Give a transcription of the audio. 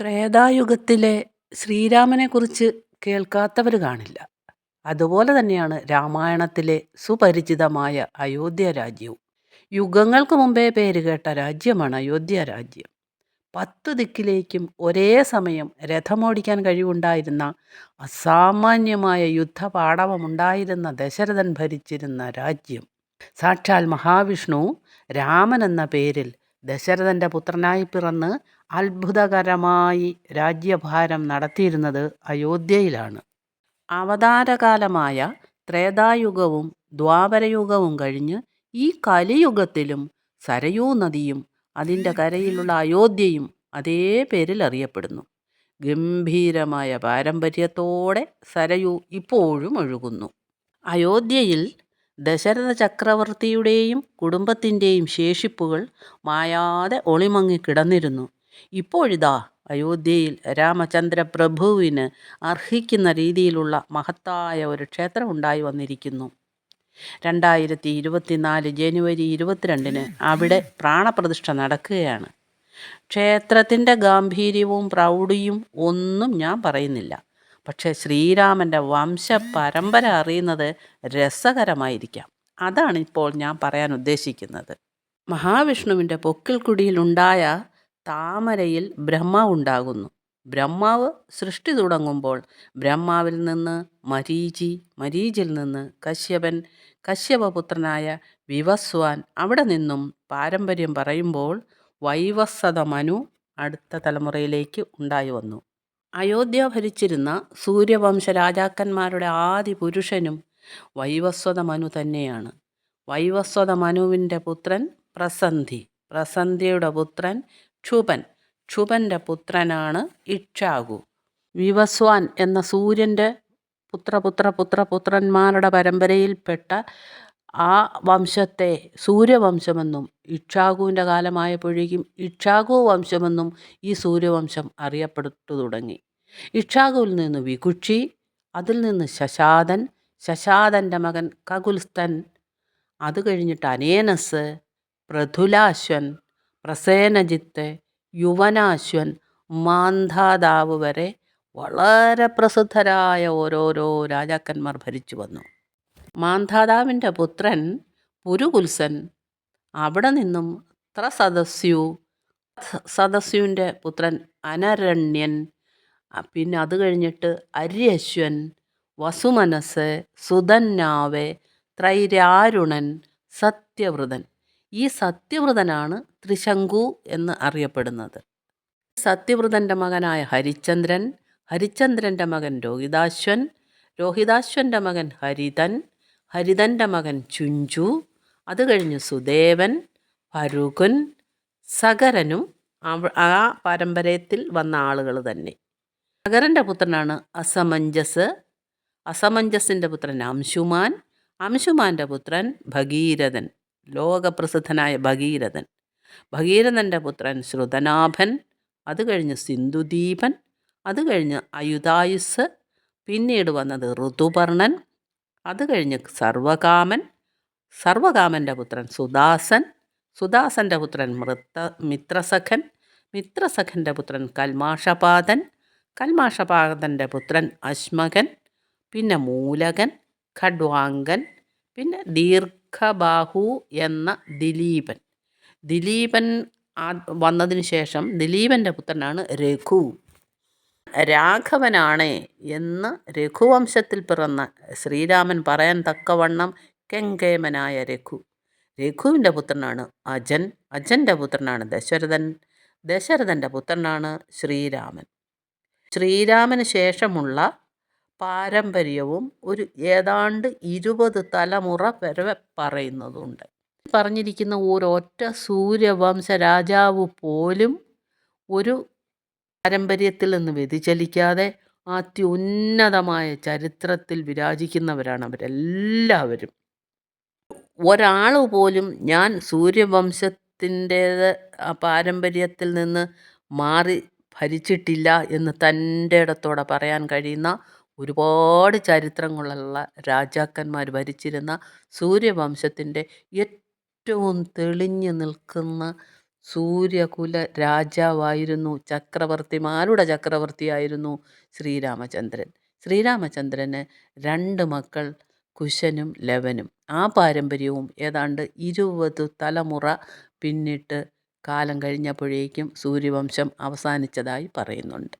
ത്രേതായുഗത്തിലെ ശ്രീരാമനെക്കുറിച്ച് കേൾക്കാത്തവർ കാണില്ല. അതുപോലെ തന്നെയാണ് രാമായണത്തിലെ സുപരിചിതമായ അയോധ്യ രാജ്യവും. യുഗങ്ങൾക്ക് മുമ്പേ പേരുകേട്ട രാജ്യമാണ് അയോധ്യ രാജ്യം. പത്ത് ദിക്കിലേക്കും ഒരേ സമയം രഥമോടിക്കാൻ കഴിവുണ്ടായിരുന്ന അസാമാന്യമായ യുദ്ധപാടവമുണ്ടായിരുന്ന ദശരഥൻ ഭരിച്ചിരുന്ന രാജ്യം. സാക്ഷാൽ മഹാവിഷ്ണു രാമൻ എന്ന പേരിൽ ദശരഥന്റെ പുത്രനായി പിറന്ന് അത്ഭുതകരമായി രാജ്യഭാരം നടത്തിയിരുന്നത് അയോധ്യയിലാണ്. അവതാരകാലമായ ത്രേതായുഗവും ദ്വാപരയുഗവും കഴിഞ്ഞ് ഈ കലിയുഗത്തിലും സരയൂ നദിയും അതിന്റെ കരയിലുള്ള അയോധ്യയും അതേ പേരിൽ അറിയപ്പെടുന്നു. ഗംഭീരമായ പാരമ്പര്യത്തോടെ സരയൂ ഇപ്പോഴും ഒഴുകുന്നു. അയോധ്യയിൽ ദശരഥ ചക്രവർത്തിയുടെയും കുടുംബത്തിന്റെയും ശേഷിപ്പുകൾ മായാതെ ഒളിമങ്ങി കിടന്നിരുന്നു. ഇപ്പോഴിതാ അയോധ്യയിൽ രാമചന്ദ്രപ്രഭുവിന് അർഹിക്കുന്ന രീതിയിലുള്ള മഹത്തായ ഒരു ക്ഷേത്രം ഉണ്ടായി വന്നിരിക്കുന്നു. രണ്ടായിരത്തി ഇരുപത്തിനാല് ജനുവരി ഇരുപത്തിരണ്ടിന് അവിടെ പ്രാണപ്രതിഷ്ഠ നടക്കുകയാണ്. ക്ഷേത്രത്തിന്റെ ഗാംഭീര്യവും പ്രൗഢിയും ഒന്നും ഞാൻ പറയുന്നില്ല. പക്ഷേ ശ്രീരാമന്റെ വംശ പരമ്പര അറിയുന്നത് രസകരമായിരിക്കാം. അതാണ് ഇപ്പോൾ ഞാൻ പറയാൻ ഉദ്ദേശിക്കുന്നത്. മഹാവിഷ്ണുവിന്റെ പൊക്കിൾക്കുടിയിലുണ്ടായ താമരയിൽ ബ്രഹ്മാവ് ഉണ്ടാകുന്നു. ബ്രഹ്മാവ് സൃഷ്ടി തുടങ്ങുമ്പോൾ ബ്രഹ്മാവിൽ നിന്ന് മരീചി മരീചിൽ നിന്ന് കശ്യപൻ കശ്യപപുത്രനായ വിവസ്വാൻ അവിടെ നിന്നും പാരമ്പര്യം പറയുമ്പോൾ വൈവസ്വത മനു അടുത്ത തലമുറയിലേക്ക് ഉണ്ടായി വന്നു. അയോധ്യ ഭരിച്ചിരുന്ന സൂര്യവംശ രാജാക്കന്മാരുടെ ആദി പുരുഷനും വൈവസ്വത മനു തന്നെയാണ്. വൈവസ്വത മനുവിന്റെ പുത്രൻ പ്രസന്ധി. പ്രസന്ധിയുടെ പുത്രൻ ക്ഷുപൻ ക്ഷുപന്റെ പുത്രനാണ് ഇക്ഷാകു. വിവസ്വാൻ എന്ന സൂര്യന്റെ പുത്രപുത്ര പുത്രപുത്രന്മാരുടെ പരമ്പരയിൽപ്പെട്ട ആ വംശത്തെ സൂര്യവംശമെന്നും ഇക്ഷാകുവിന്റെ കാലമായപ്പോഴേക്കും ഇക്ഷാകു വംശമെന്നും ഈ സൂര്യവംശം അറിയപ്പെട്ടു തുടങ്ങി. ഇക്ഷാകുവിൽ നിന്ന് വികുക്ഷി അതിൽ നിന്ന് ശശാദൻ ശശാദന്റെ മകൻ കകുൽസ്തൻ അത് കഴിഞ്ഞിട്ട് അനേനസ് പ്രഥുലാശ്വൻ പ്രസേനജിത്ത് യുവനാശ്വൻ മാന്ധാതാവ് വരെ വളരെ പ്രസിദ്ധരായ ഓരോരോ രാജാക്കന്മാർ ഭരിച്ചു വന്നു. മാന്ധാതാവിന്റെ പുത്രൻ പുരുകുൽസൻ അവിടെ നിന്നും അത്ര സദസ്യു സദസ്യുവിന്റെ പുത്രൻ അനരണ്യൻ പിന്നെ അത് കഴിഞ്ഞിട്ട് അര്യശ്വൻ വസുമനസ് സുതന്നാവ് ത്രൈരാരുണൻ സത്യവ്രതൻ. ഈ സത്യവ്രതനാണ് ത്രിശങ്കു എന്ന് അറിയപ്പെടുന്നത്. സത്യവ്രതന്റെ മകനായ ഹരിചന്ദ്രൻ ഹരിചന്ദ്രന്റെ മകൻ രോഹിതാശ്വൻ രോഹിതാശ്വന്റെ മകൻ ഹരിതൻ ഹരിതന്റെ മകൻ ചുഞ്ചു അത് കഴിഞ്ഞ് സുദേവൻ ഭരുകുൻ സകരനും ആ പാരമ്പര്യത്തിൽ വന്ന ആളുകൾ തന്നെ. സകരന്റെ പുത്രനാണ് അസമഞ്ജസ്. അസമഞ്ജസിന്റെ പുത്രൻ അംശുമാൻ. അംശുമാന്റെ പുത്രൻ ഭഗീരഥൻ. ലോകപ്രസിദ്ധനായ ഭഗീരഥൻ. ഭഗീരഥന്റെ പുത്രൻ ശ്രുതനാഭൻ അത് കഴിഞ്ഞ് സിന്ധുദീപൻ അത് കഴിഞ്ഞ് അയുധായുസ് പിന്നീട് വന്നത് ഋതുപർണൻ അത് കഴിഞ്ഞ് സർവകാമൻ. സർവകാമന്റെ പുത്രൻ സുദാസൻ സുദാസന്റെ പുത്രൻ മൃത്ത മിത്രസഖൻ മിത്രസഖന്റെ പുത്രൻ കൽമാഷപാതൻ കൽമാഷപാതന്റെ പുത്രൻ അശ്മകൻ പിന്നെ മൂലകൻ ഖഡ്വാങ്കൻ പിന്നെ ദീർഘബാഹു എന്ന ദിലീപൻ. ദിലീപൻ വന്നതിന് ശേഷം ദിലീപന്റെ പുത്രനാണ് രഘു. രാഘവനാണ് എന്ന് രഘുവംശത്തിൽ പിറന്ന ശ്രീരാമൻ പറയാൻ തക്കവണ്ണം കെങ്കേമനായ രഘു. രഘുവിന്റെ പുത്രനാണ് അജൻ. അജന്റെ പുത്രനാണ് ദശരഥൻ. ദശരഥന്റെ പുത്രനാണ് ശ്രീരാമൻ. ശ്രീരാമന് ശേഷമുള്ള പാരമ്പര്യവും ഒരു ഏതാണ്ട് ഇരുപത് തലമുറ വരെ പറയുന്നതുണ്ട്. പറഞ്ഞിരിക്കുന്ന ഒരൊറ്റ സൂര്യവംശ രാജാവ് പോലും ഒരു പാരമ്പര്യത്തിൽ നിന്ന് വ്യതിചലിക്കാതെ അത്യുന്നതമായ ചരിത്രത്തിൽ വിരാജിക്കുന്നവരാണ് അവരെല്ലാവരും. ഒരാൾ പോലും ഞാൻ സൂര്യവംശത്തിന്റേത് പാരമ്പര്യത്തിൽ നിന്ന് മാറി ഭരിച്ചിട്ടില്ല എന്ന് തന്റെ ഇടത്തോടെ പറയാൻ കഴിയുന്ന ഒരുപാട് ചരിത്രങ്ങളുള്ള രാജാക്കന്മാർ ഭരിച്ചിരുന്ന സൂര്യവംശത്തിന്റെ ഏറ്റവും തെളിഞ്ഞു നിൽക്കുന്ന സൂര്യകുല രാജാവായിരുന്നു ചക്രവർത്തിമാരുടെ ചക്രവർത്തിയായിരുന്നു ശ്രീരാമചന്ദ്രൻ. ശ്രീരാമചന്ദ്രന് രണ്ട് മക്കൾ കുശനും ലവനും. ആ പാരമ്പര്യവും ഏതാണ്ട് ഇരുപത് തലമുറ പിന്നിട്ട് കാലം കഴിഞ്ഞപ്പോഴേക്കും സൂര്യവംശം അവസാനിച്ചതായി പറയുന്നുണ്ട്.